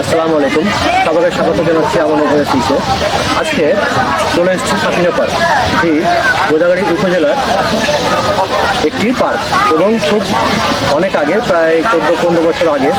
আসসালামু আলাইকুম। সবাইকে স্বাগত জানাচ্ছি আমার নজর শীর্ষে আজকে চলে এসেছি সাকিনা পার্ক। এটি গোদাগাড়ি উপজেলার একটি পার্ক এবং খুব অনেক আগে, প্রায় চোদ্দ, পনেরো বছর আগে,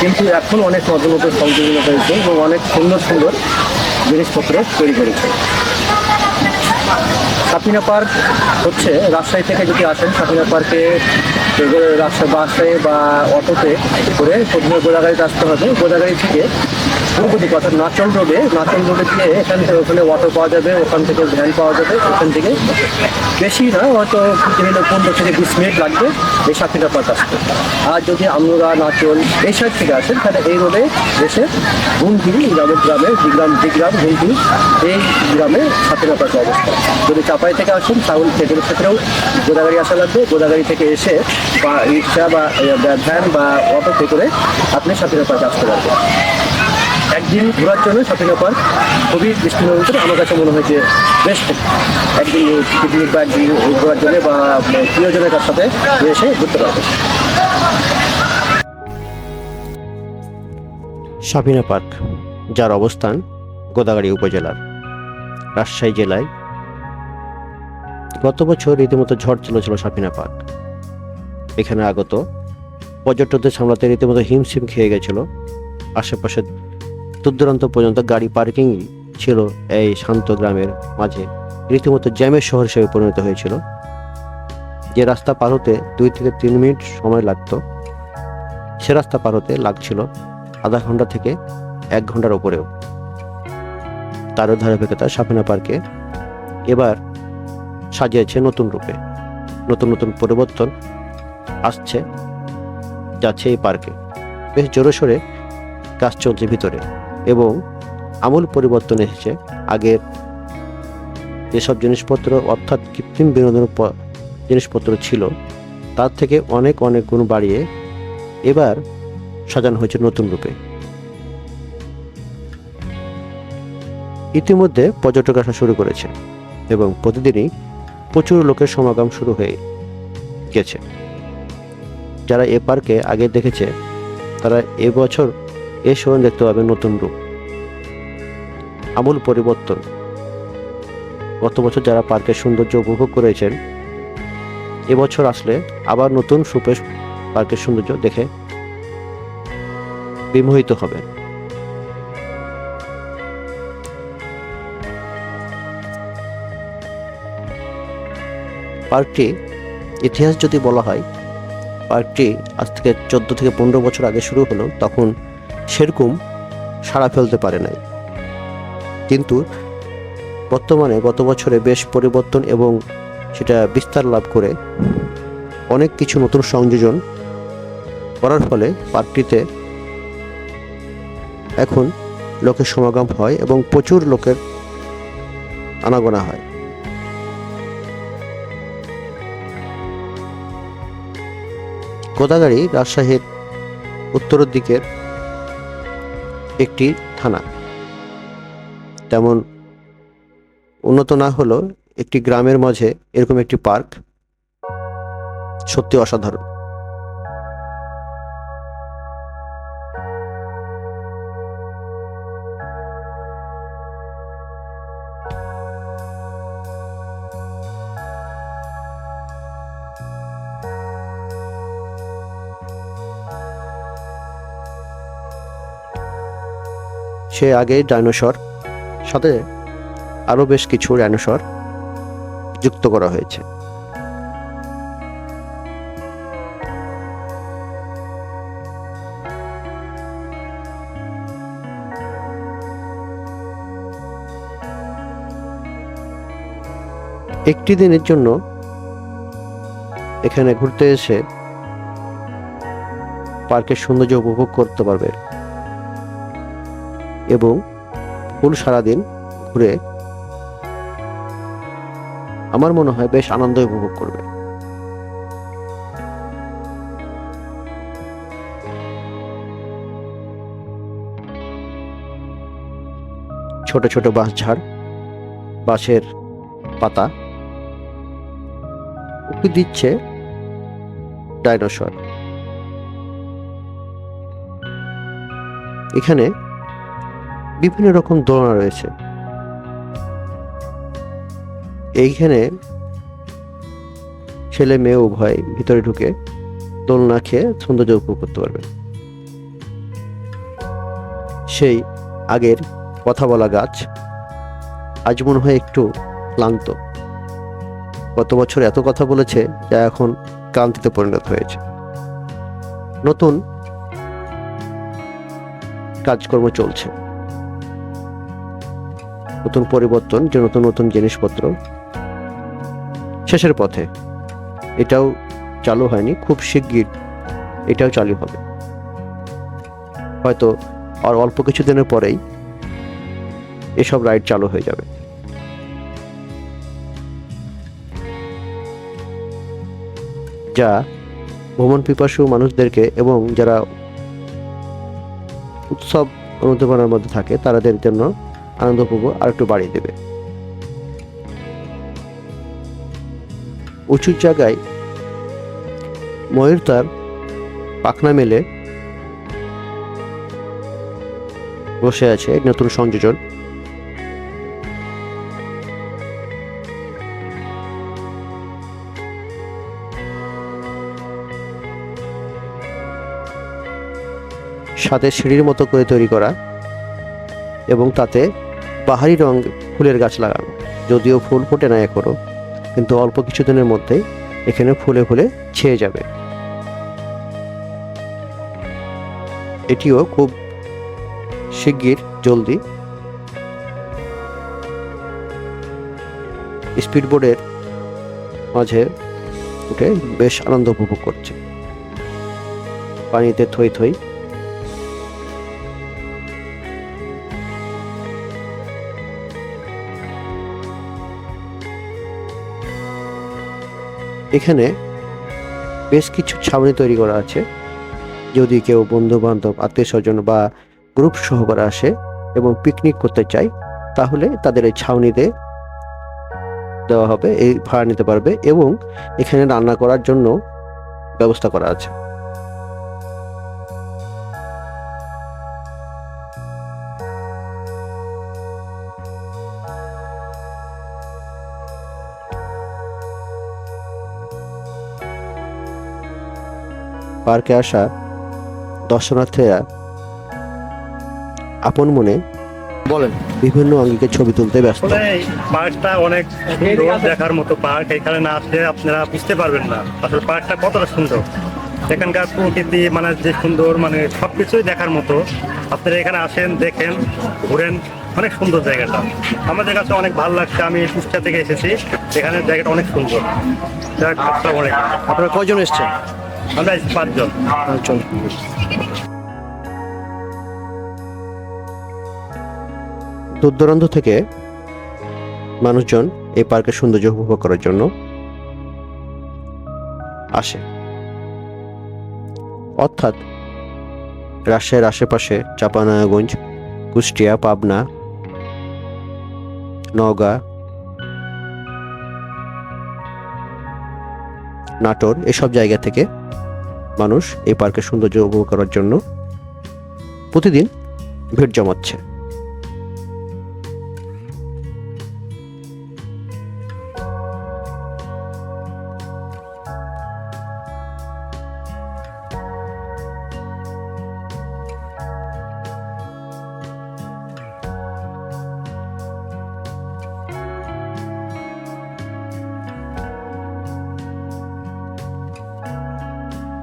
কিন্তু এখন অনেক নতুন নতুন সংযোজন হয়েছে এবং অনেক সুন্দর সুন্দর জিনিসপত্র তৈরি করেছে। সাপিনা পার্ক হচ্ছে রাজশাহী থেকে যদি আসেন সাপিনা পার্কে রাজশাহী বাসে বা অটোতে করে প্রথমে গোদাগাড়িতে আসতে হবে। গোদাগাড়ি থেকে দিকে অর্থাৎ নাচল রোডে নাচল রোডে গিয়ে এখান থেকে ওখানে অটো পাওয়া যাবে, ওখান থেকে ভ্যান পাওয়া যাবে, ওখান থেকে। বেশি না, হয়তো মিনিট পনেরো থেকে বিশ মিনিট লাগবে, এই সাপিনা পার্ক আসতে। আর যদি আমরা নাচল এই সাইড থেকে আসেন, তাহলে এই রোডে এসে গুনগিরি গ্রামের গ্রামে গ্রাম গ্রাম গুনগিরি এই গ্রামে সাপিনা পার্ক অবস্থা। যদি চাপাই থেকে আসেন, তাহলে সেগুলোর ক্ষেত্রেও গোদাগাড়ি আসা লাগবে। গোদাগাড়ি থেকে এসে বা রিক্সা বা ভ্যান বা অটোতে করে আপনি সাপিনা পার্ক আসতে পারবেন। একদিন ঘোরার জন্য শপিং পার্ক খুবই দৃষ্টির ভিতরে আমার কাছে মনে হয় যে বেস্ট একদিন পিকনিক বা একদিন ঘোরার জন্য বা প্রিয়জনের সাথে এসে ঘুরতে পারবে। সাবিনা পার্ক, যার অবস্থান গোদাগাড়ি উপজেলার রাজশাহী জেলায়। গত বছর রীতিমতো ঝড় চলেছিল সাপিনা পার্ক। এখানে আগত পর্যটকদের সামলাতে রীতিমতো হিমশিম খেয়ে গেছিল আশেপাশে দূরদূরান্ত পর্যন্ত গাড়ি পার্কিংই ছিল এই শান্ত গ্রামের মাঝে। রীতিমতো জ্যামের শহর হিসেবে পরিণত হয়েছিল। যে রাস্তা পার হতে দুই থেকে তিন মিনিট সময় লাগতো, সে রাস্তা পার হতে লাগছিল আধা ঘণ্টা থেকে এক ঘণ্টার ওপরেও তারও ধারাবাহিকতা সাফিনা পার্কে এবার সাজিয়েছে নতুন রূপে। নতুন নতুন পরিবর্তন আসছে, যাচ্ছে এই পার্কে। বেশ জোরে সোরে কাজ চলছে ভিতরে। এবং আমূল পরিবর্তন এসেছে। আগের যেসব জিনিসপত্র, অর্থাৎ কৃত্রিম বিনোদন জিনিসপত্র ছিল, তার থেকে অনেক অনেক গুণ বাড়িয়ে এবার সাজানো হয়েছে নতুন রূপে। ইতিমধ্যে পর্যটক আসা শুরু করেছে এবং প্রতিদিনই প্রচুর লোকের সমাগম শুরু হয়ে গেছে। যারা এ পার্কে আগে দেখেছে, তারা এবছর এ এসেও দেখতে পাবে নতুন রূপ। আমূল পরিবর্তন। গত বছর যারা পার্কের সৌন্দর্য উপভোগ করেছেন এবছর আসলে আবার নতুন সুপে পার্কের সৌন্দর্য দেখে বিমোহিত হবে পার্কটি ইতিহাস যদি বলা হয়, পার্কটি আজ থেকে চোদ্দ থেকে পনেরো বছর আগে শুরু হলো, তখন সেরকম সাড়া ফেলতে পারে নাই। কিন্তু বর্তমানে গত বছরে বেশ পরিবর্তন এবং সেটা বিস্তার লাভ করে অনেক কিছু নতুন সংযোজন করার ফলে পার্কটিতে এখন লোকের সমাগম হয় এবং প্রচুর লোকের আনাগোনা হয়। গোদাগাড়ি রাজশাহীর উত্তরের দিকের একটি থানা। তেমন উন্নত না হলেও একটি গ্রামের মাঝে এরকম একটি পার্ক সত্যি অসাধারণ। সে আগে ডাইনোসর সাথে আরও বেশ কিছু ডাইনোসর যুক্ত করা হয়েছে। একটি দিনের জন্য এখানে ঘুরতে এসে পার্কের সৌন্দর্য উপভোগ করতে পারবে। এবং ফুল সারাদিন ঘুরে আমার মনে হয় বেশ আনন্দ উপভোগ করবে। ছোট ছোট বাঁশ ঝাড়, বাঁশের পাতা, উঁকি দিচ্ছে ডাইনোসর। এখানে বিভিন্ন রকম দোলনা রয়েছে। এইখানে ছেলে মেয়ে উভয় ভিতরে ঢুকে দোলনা খেয়ে সৌন্দর্য উপভোগ করতে পারবে। সেই আগের কথা বলা গাছ আজ মনে হয় একটু ক্লান্ত। গত বছর এত কথা বলেছে যা এখন ক্লান্তিতে পরিণত হয়েছে। নতুন কাজকর্ম চলছে। নতুন পরিবর্তন, যে নতুন নতুন জিনিসপত্র। শেষের পথে। এটাও চালু হয়নি, খুব শিগগির এটাও চালু হবে। হয়তো আর অল্প কিছু দিনের পরেই এসব রাইড চালু হয়ে যাবে। যা ভ্রমণ পিপাসু মানুষদেরকে এবং যারা উৎসব অনুদ্দীপনার মধ্যে থাকে তাদের জন্য আনন্দ উপভোগ আর একটু বাড়িয়ে দেবে। উঁচু জায়গায় ময়ূর তার পাখনা মেলে বসে আছে নতুন সংযোজন। সাথে সিঁড়ির মতো করে তৈরি করা এবং তাতে বাহারি রং ফুলের গাছ লাগানো। যদিও ফুল ফোটে না এখনও, কিন্তু অল্প কিছুদিনের মধ্যেই এখানে ফুলে ফুলে ছেয়ে যাবে। এটিও খুব শিগগির জলদি স্পিডবোর্ডের মাঝে উঠে বেশ আনন্দ উপভোগ করছে। পানিতে থই থই এখানে বেশ কিছু ছাউনি তৈরি করা আছে। যদি কেউ বন্ধু বান্ধব আত্মীয় স্বজন বা গ্রুপ সহকারে আসে এবং পিকনিক করতে চায়, তাহলে তাদের এই ছাউনিতে দেওয়া হবে, এই ভাড়া নিতে পারবে এবং এখানে রান্না করার জন্য ব্যবস্থা করা আছে। পার্কে আসা দর্শনার্থীরা আপন মনে বলেন। বিভিন্ন আঙ্গিকে ছবি তুলতে ব্যস্ত। পার্কটা অনেক সুন্দর দেখার মতো পার্ক এখানে না আসলে আপনারা বুঝতে পারবেন না। আসলে পার্কটা কতটা সুন্দর। এখানকার প্রকৃতি মানে যে সুন্দর মানে সবকিছুই দেখার মতো। আপনারা এখানে আসেন দেখেন ঘুরেন অনেক সুন্দর জায়গাটা। আমাদের কাছে অনেক ভালো লাগছে আমি কুষ্টিয়া থেকে এসেছি। এখানে জায়গাটা অনেক সুন্দর। আসসালামু আপনারা কয়জন এসছেন? আমরা পাঁচজন। পাঁচজন দূর দূরান্ত থেকে মানুষজন এই পার্কের সৌন্দর্য উপভোগ করার জন্য আসে। অর্থাৎ রাজশাহীর আশেপাশে চাপানাগঞ্জ কুষ্টিয়া পাবনা নওগাঁ নাটোর এসব জায়গা থেকে মানুষ এই পার্কের সৌন্দর্য উপভোগ করার জন্য প্রতিদিন ভিড় জমাচ্ছে।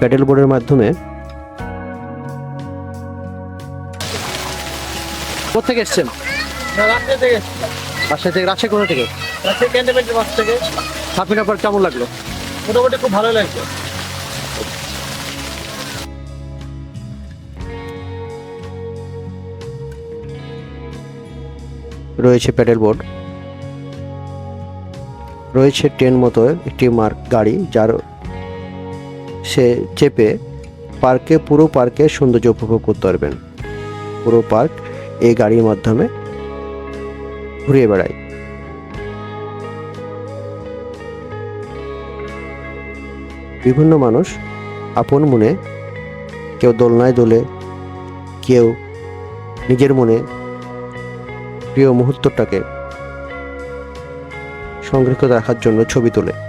প্যাডেল বোর্ডের মাধ্যমে। কোথেকে এসছেন? থেকে রাজশাহী থেকে রাজশাহী কোথা থেকে? রাস্তা ক্যান্টনমেন্ট বাস থেকে। সাপিনা পার্ক কেমন লাগল? মোটামুটি খুব ভালো লাগছে। রয়েছে প্যাডেল বোর্ড। রয়েছে ট্রেন মতো একটি মার্ক গাড়ি যার সে চেপে পার্কে, পুরো পার্কে সৌন্দর্য উপভোগ করতে পারবেন। পুরো পার্ক এই গাড়ির মাধ্যমে ঘুরিয়ে বেড়ায়। বিভিন্ন মানুষ আপন মনে, কেউ দোলনায় দোলে, কেউ নিজের মনে প্রিয় মুহূর্তটাকে সংরক্ষিত রাখার জন্য ছবি তোলে।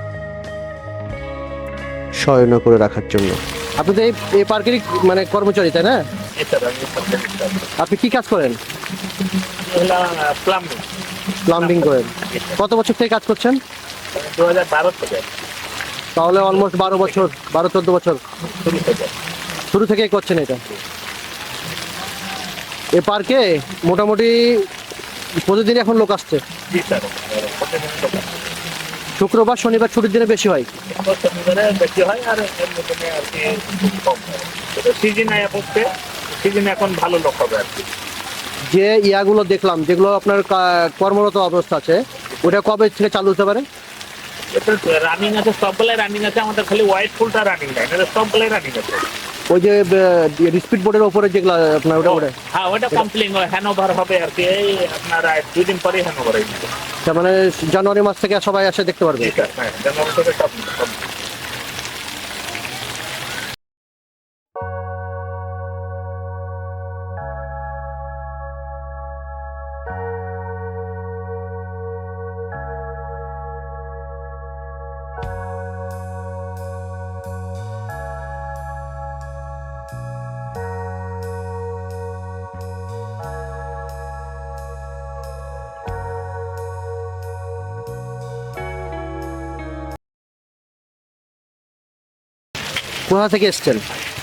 শয়ন করে রাখার জন্য। আপনি তো এই পার্কেরই মানে কর্মচারী, তাই না? আপনি কি কাজ করেন? প্লাম্বিং করেন। কত বছর থেকে কাজ করছেন? তাহলে অলমোস্ট বারো বছর, বারো, চোদ্দ বছর। শুরু থেকেই করছেন এটা। এ পার্কে মোটামুটি প্রতিদিন এখন লোক আসছে? শুক্রবার শনিবার ছুটির দিনে বেশি হয়? বেশি হয় আর সিজন সিজন এখন ভালো লোক হবে আর কি। যে ইয়াগুলো দেখলাম যেগুলো আপনার কর্মরত অবস্থা আছে ওটা কবে থেকে চালু হতে পারে? রানিং আছে সবগুলাই রানিং আছে আমাদের খালি হোয়াইট ফুলটা রানিং নাই সবগুলাই রানিং আছে। ওই যে স্পিড বোর্ডের ওপরে যেগুলো আপনার ওটা ওটা হ্যাঁ ওটা কমপ্লিং হ্যানোভার হবে আর কি এই আপনার দুই দিন পরে হ্যানোভার হয়ে যাবে। তার মানে জানুয়ারি মাস থেকে সবাই আসে দেখতে পারবে। হ্যাঁ জানুয়ারি থেকে সব কোথা থেকে এসছেন?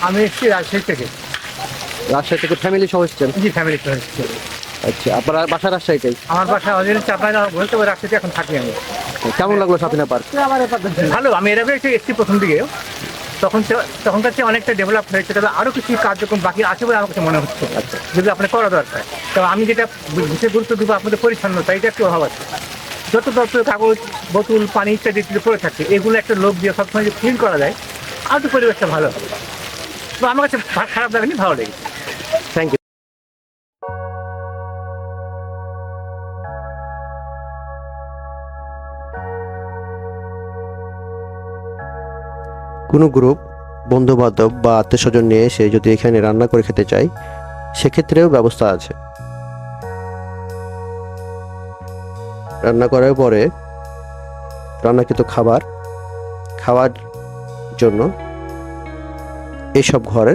আমি এসেছি রাজশাহী থেকে। রাজশাহী থেকে ফ্যামিলি সহ এসছেন? জি ফ্যামিলি তো এসেছি। আচ্ছা আপনার বাসা রাজশাহীটাই আমার বাসা অজিল চাপাই বলতে পারি রাজশাহীতে এখন থাকি আমি। কেমন লাগল সাপিনা পার্ক? ভালো আমি এর আগে একটু এসেছি প্রথম দিকে। তখন তখনকার চেয়ে অনেকটা ডেভেলপ হয়েছে তবে আরও কিছু কার্যক্রম বাকি আছে বলে আমার কাছে মনে হচ্ছে। আচ্ছা। যেগুলো আপনার করা দরকার। তো আমি যেটা বিশেষ গুরুত্ব দেবো আপনাদের পরিচ্ছন্নতা এটা একটু অভাব আছে। যত তত কাগজ বোতল পানি ইত্যাদি ইত্যাদি পড়ে থাকে এগুলো একটা লোক দিয়ে সবসময় যে ক্লিন করা যায় আর পরিবেশটা ভালো। হবে তো আমার কাছে খারাপ লাগেনি, ভালো লেগেছে। থ্যাংক ইউ কোনো গ্রুপ বন্ধু বান্ধব বা আত্মীয় স্বজন নিয়ে এসে যদি এখানে রান্না করে খেতে চায়, সেক্ষেত্রেও ব্যবস্থা আছে। রান্না করার পরে রান্নাকৃত খাবার, খাওয়ার জন্য এইসব ঘরে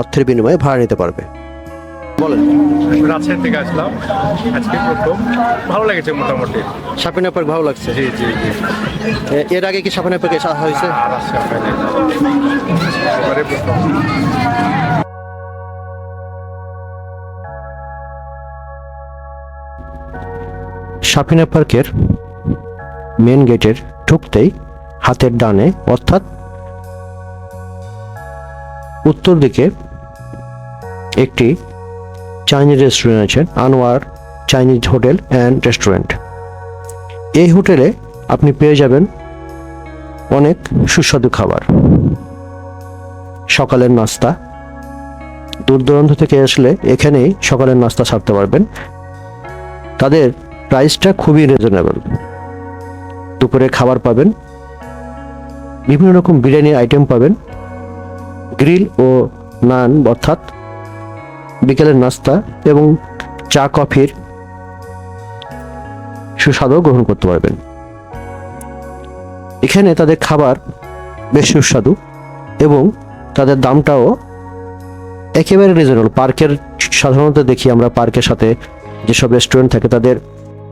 অর্থের বিনিময়ে ভাড়া নিতে পারবে। বলেন। রাজশাহী থেকে আসলাম। আজকে প্রথম। ভালো লেগেছে মোটামুটি। সাপিনা পার্ক ভালো লাগছে? জি জি জি। এর আগে কি সাপিনা পার্কে আসা হয়েছে? আর রাজশাহী হয়নি। এবারে প্রথম। সাপিনা পার্কের মেন গেটের ঢুকতেই হাতের ডানে, অর্থাৎ উত্তর দিকে একটি চাইনিজ রেস্টুরেন্ট আছে Anwar Chinese hotel and restaurant এই হোটেলে আপনি পেয়ে যাবেন অনেক সুস্বাদু খাবার। সকালের নাস্তা। দূর দূরান্ত থেকে আসলে এখানেই সকালের নাস্তা সারতে পারবেন। তাদের প্রাইসটা খুবই রিজনেবল দুপুরে খাবার পাবেন। বিভিন্ন রকম বিরিয়ানি আইটেম পাবেন। গ্রিল ও নান, অর্থাৎ বিকেলের নাস্তা এবং চা, কফির সুস্বাদও গ্রহণ করতে পারবেন। এখানে তাদের খাবার বেশ সুস্বাদু এবং তাদের দামটাও একেবারে রিজনেবল পার্কের সাধারণত দেখি আমরা পার্কের সাথে যেসব রেস্টুরেন্ট থাকে, তাদের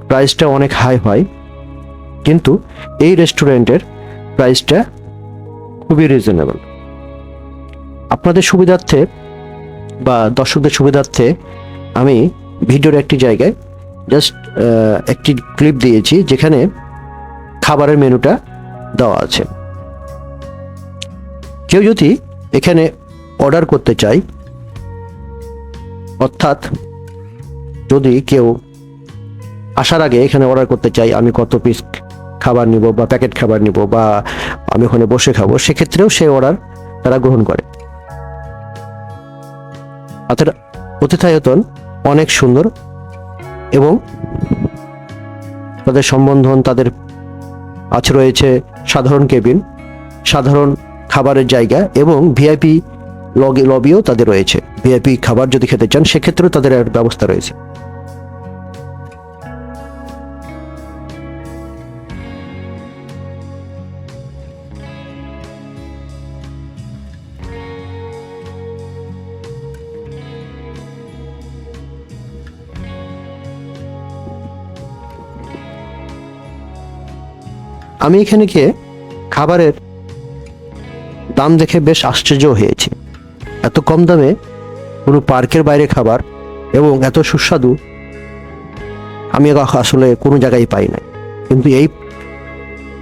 প্রাইসটা অনেক হাই হয়। কিন্তু এই রেস্টুরেন্টের প্রাইসটা খুবই রিজনেবল আপনাদের সুবিধার্থে বা দর্শকদের সুবিধার্থে আমি ভিডিওর একটি জায়গায় জাস্ট একটি ক্লিপ দিয়েছি যেখানে খাবারের মেনুটা দেওয়া আছে। কেউ যদি এখানে অর্ডার করতে চায়, অর্থাৎ যদি কেউ আসার আগে এখানে অর্ডার করতে চাই আমি কত পিস খাবার নিব বা প্যাকেট খাবার নিব বা আমি ওখানে বসে খাব, সেক্ষেত্রেও সেই অর্ডার তারা গ্রহণ করে। তাদের অতিথায়তন অনেক সুন্দর এবং তাদের সম্বন্ধন, তাদের আছে রয়েছে সাধারণ কেবিন, সাধারণ খাবারের জায়গা এবং ভিআইপি লবি লবিও তাদের রয়েছে। ভিআইপি খাবার যদি খেতে চান, সেক্ষেত্রেও তাদের ব্যবস্থা রয়েছে। আমি এখানে গিয়ে খাবারের দাম দেখে বেশ আশ্চর্য হয়েছি। এত কম দামে কোনো পার্কের বাইরে খাবার এবং এত সুস্বাদু আমি আসলে কোনো জায়গায় পাই না কিন্তু এই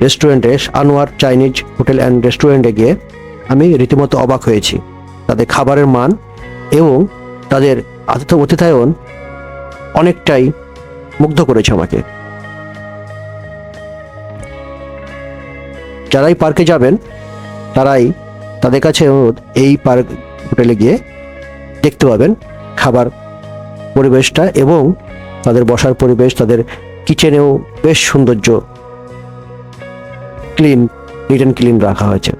রেস্টুরেন্টে আনোয়ার চাইনিজ হোটেল অ্যান্ড রেস্টুরেন্টে গিয়ে আমি রীতিমতো অবাক হয়েছি। তাদের খাবারের মান এবং তাদের আতিথ্য অতিথায়ন অনেকটাই মুগ্ধ করেছে আমাকে। যারাই পার্কে যাবেন, তারাই তাদের কাছে এই পার্ক হোটেলে গিয়ে দেখতে পাবেন খাবার পরিবেশটা এবং তাদের বসার পরিবেশ, তাদের কিচেনেও বেশ সৌন্দর্য ক্লিন নিট অ্যান্ড ক্লিন রাখা হয়েছে।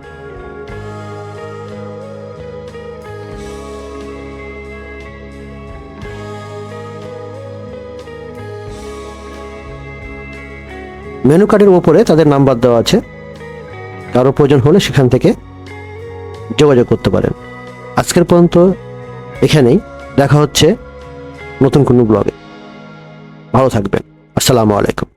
মেনু কার্ডের ওপরে তাদের নাম্বার দেওয়া আছে। কারও প্রয়োজন হলে সেখান থেকে যোগাযোগ করতে পারেন। আজকের পর্যন্ত এখানেই। দেখা হচ্ছে নতুন কোনো ব্লগে। ভালো থাকবেন। আসসালামু আলাইকুম।